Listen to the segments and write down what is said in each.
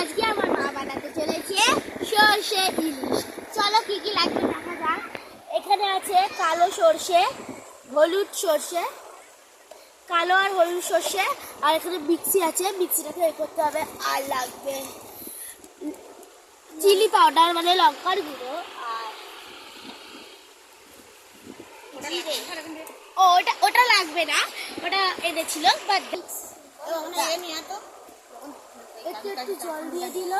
আজকে আমার মা বানাতে চলেছে সর্ষে ইলিশ। চলো কি কি লাগবে দেখা যাক। এখানে আছে কালো সর্ষে হলুদ সর্ষে কালো আর হলুদ সর্ষে আর এখানে মিক্সি আছে। মিক্সিটাকে এ করতে হবে আর লাগবে চিলি পাউডার মানে লঙ্কার গুঁড়ো আর ও ওটা ওটা লাগবে না। ওটা এনেছিল বাট একটু একটু জল দিয়ে দিল।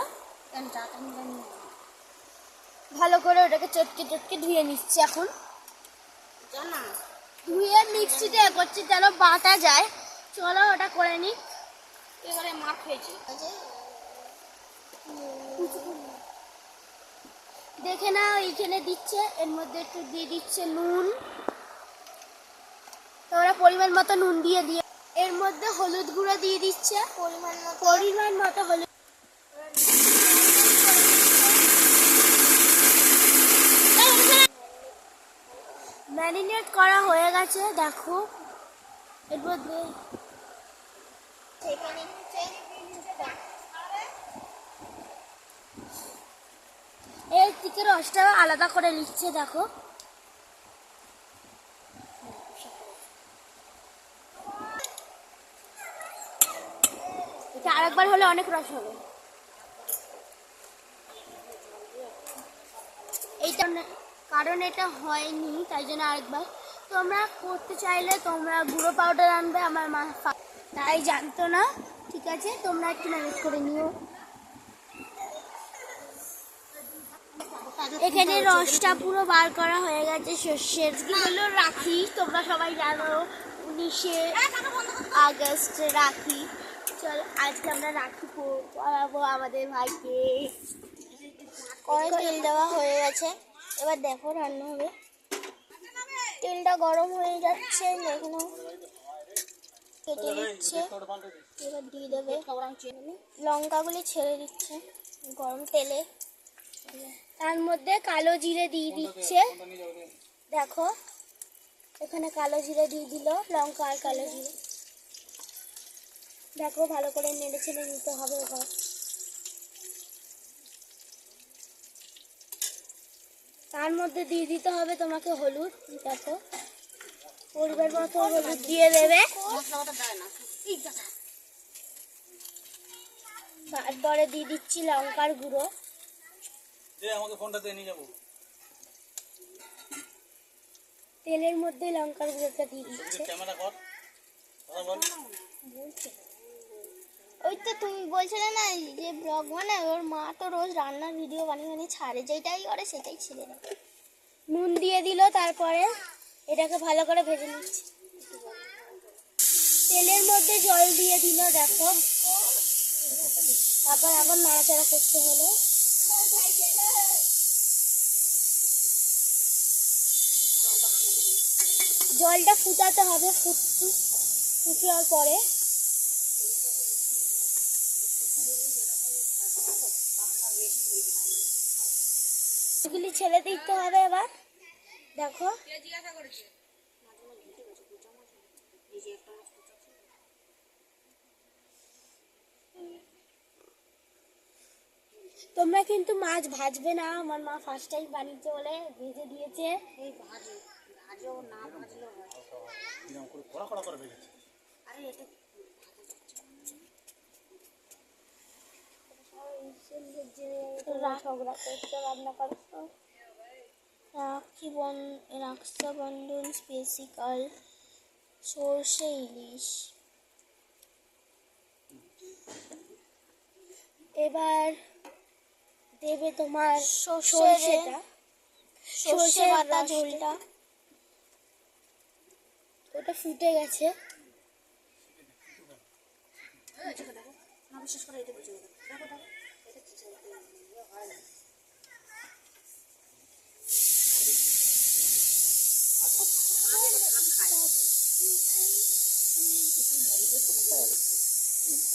ভালো করে ওটাকে চটকে চটকে ধুয়ে নিচ্ছে এখন। ধুয়ে মিক্সিতে করছে যেন বাটা যায়। চলো ওটা করে নি। এবারে মার খেয়েছি। দেখে না এইখানে দিচ্ছে। এর মধ্যে একটু দিয়ে দিচ্ছে নুন। তোমরা পরিমাণ মতো নুন দিয়ে দিয়ে এর মধ্যে হলুদ গুঁড়ো দিয়ে দিচ্ছে। পরিমাণ মতো। পরিমাণ মতো হলুদ ম্যারিনেট করা হয়ে গেছে দেখো। এর মধ্যে এই থেকে রসটা আলাদা করে নিচ্ছে দেখো। এটা আরেকবার হলে অনেক রস হবে। এইটা কারণ এটা হয়নি, তাই জন্য আরেকবার। তোমরা করতে চাইলে তোমরা গুঁড়ো পাউডার আনবে, আমার মা তাই জানতো না। ঠিক আছে, তোমরা একটু ম্যানেজ করে নিও। এখানে রসটা পুরো বার করা হয়ে গেছে শস্যের হলো রাখি, তোমরা সবাই জানো। উনিশে আগস্ট রাখি। চল, আজকে আমরা রাখি পো- পরাবো আমাদের ভাইকে। কড়াই তেল দেওয়া হয়ে গেছে। এবার দেখো রান্না হবে। তেলটা গরম হয়ে যাচ্ছে এখানে কেটে দিচ্ছে এবার দিয়ে দেবে। লঙ্কাগুলি ছেড়ে দিচ্ছে গরম তেলে। তার মধ্যে কালো জিরে দিয়ে দিচ্ছে। দেখো, এখানে কালো জিরে দিয়ে দিল, লঙ্কা আর কালো জিরে। দেখো ভালো করে নেড়ে ছেড়ে নিতে হবে এবার। তার মধ্যে দিয়ে দিতে হবে তোমাকে হলুদ দেখো। পরিবার মতো হলুদ দিয়ে দেবে। তারপরে দিয়ে দিচ্ছি লঙ্কার গুঁড়ো। আমাকে ফোনটা দিয়ে নিয়ে যাব। তেলের মধ্যে লঙ্কার গুঁড়োটা দিয়ে দিচ্ছে। ক্যামেরা কর ওই তো তুমি বলছিলে না যে ব্লগ বানায় ওর মা তো রোজ রান্নার ভিডিও বানিয়ে বানিয়ে ছাড়ে, যেটাই করে সেটাই ছেড়ে দেয়। নুন দিয়ে দিল, তারপরে এটাকে ভালো করে ভেজে নিচ্ছে। তেলের মধ্যে জল দিয়ে দিল, দেখো। তারপর আবার নাড়াচাড়া করতে হলো। জলটা ফুটাতে হবে ফুটু ফুটার পরে এগুলি ছেড়ে দিতে হবে এবার। দেখো। তোমরা কিন্তু মাছ ভাজবে না। আমার মা ফার্স্ট টাইম বানিয়েছে বলে ভেজে দিয়েছে। এই ভাজে। ভাজেও না ভেজেছে? আরে এটা ঝগড়া করছ রান্না করছ। রাখি বন রাক্ষাবন্ধন স্পেসিক্যাল সর্ষে ইলিশ। এবার দেবে তোমার সর্ষেটা। সর্ষে পাতা ঝোলটা। ওটা ফুটে গেছে। বিশেষ করে এটা বুঝে দেখো দেখো।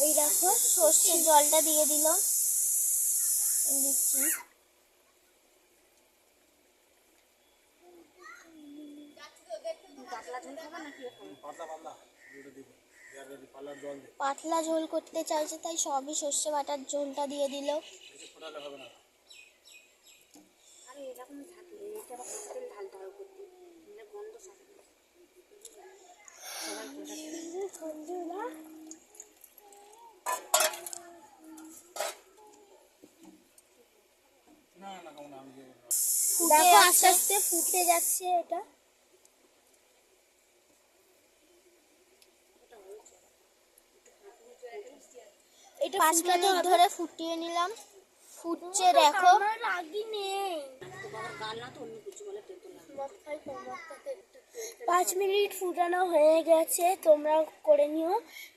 এই দেখো সর্ষের জলটা দিয়ে দিল দিচ্ছি পাতলা? পাতলা পাতলা ঝোল করতে চাইছে তাই সবই সর্ষে বাটার ঝোলটা দিয়ে দিল। বেশি আস্তে হবে না আরে এরকম থাকলে এটা আবার কতদিন ঢালতে হবে করতে মানে গন্ধ থাকে সবাই না না খাব না আমি দেবো না। দেখো আস্তে আস্তে ফুটে যাচ্ছে এটা এটা পাঁচ মিনিট ধরে ফুটিয়ে নিলাম। ফুটছে দেখো। নেই পাঁচ মিনিট ফুটানো হয়ে গেছে তোমরা করে নিও।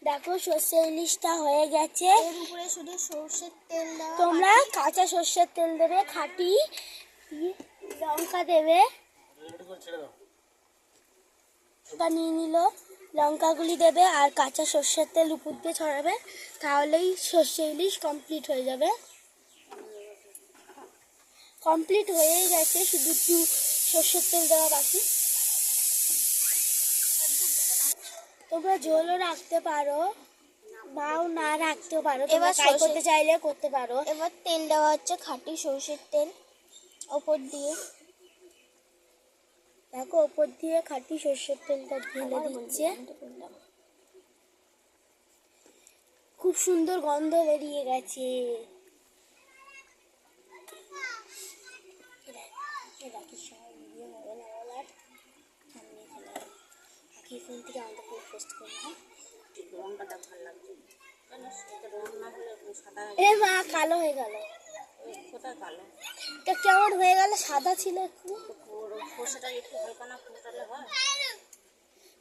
দেখো সর্ষে ইলিশটা হয়ে গেছে। এর উপরে শুধু সর্ষের তেল তোমরা কাঁচা সর্ষের তেল দেবে খাঁটি লঙ্কা দেবে। নিয়ে নিল। লঙ্কাগুলি দেবে আর কাঁচা সর্ষের তেল উপর দিয়ে ছড়াবে তাহলেই সর্ষে ইলিশ কমপ্লিট হয়ে যাবে। কমপ্লিট হয়েই গেছে শুধু একটু সর্ষের তেল দেওয়া বাকি। তোমরা ঝোলও রাখতে পারো বাও না রাখতেও পারো এবার ফ্রাই করতে চাইলে করতে পারো। এবার তেল দেওয়া হচ্ছে খাঁটি সর্ষের তেল ওপর দিয়ে। দেখো ওপর দিয়ে খাঁটি সর্ষের তেলটা ঢেলে দিচ্ছে। খুব সুন্দর গন্ধ বেরিয়ে গেছে। ফোন থেকে আমাদের ফোন পোস্ট করব হ্যাঁ? রঙটা ভালো লাগছে। রং না হলে সাদা এ মা কালো হয়ে গেল। কোথায় কালো? এটা কেমন হয়ে গেল? সাদা ছিল একটু। খোসাটা একটু হালকা না ফুটালে হয়?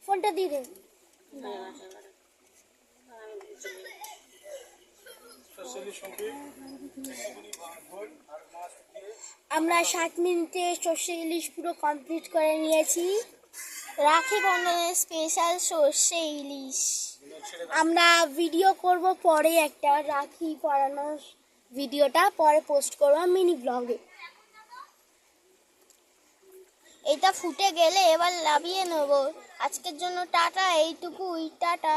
ফোনটা দিয়ে দে। আমরা সাত মিনিটে সর্ষে ইলিশ পুরো কমপ্লিট করে নিয়েছি। রাখি বন্ধনের স্পেশাল সর্ষে ইলিশ। আমরা ভিডিও করব পরে একটা রাখি পরানোর ভিডিওটা পরে পোস্ট করব মিনি ব্লগে এটা ফুটে গেলে এবার লাভিয়ে নেব। আজকের জন্য টাটা এইটুকুই টাটা।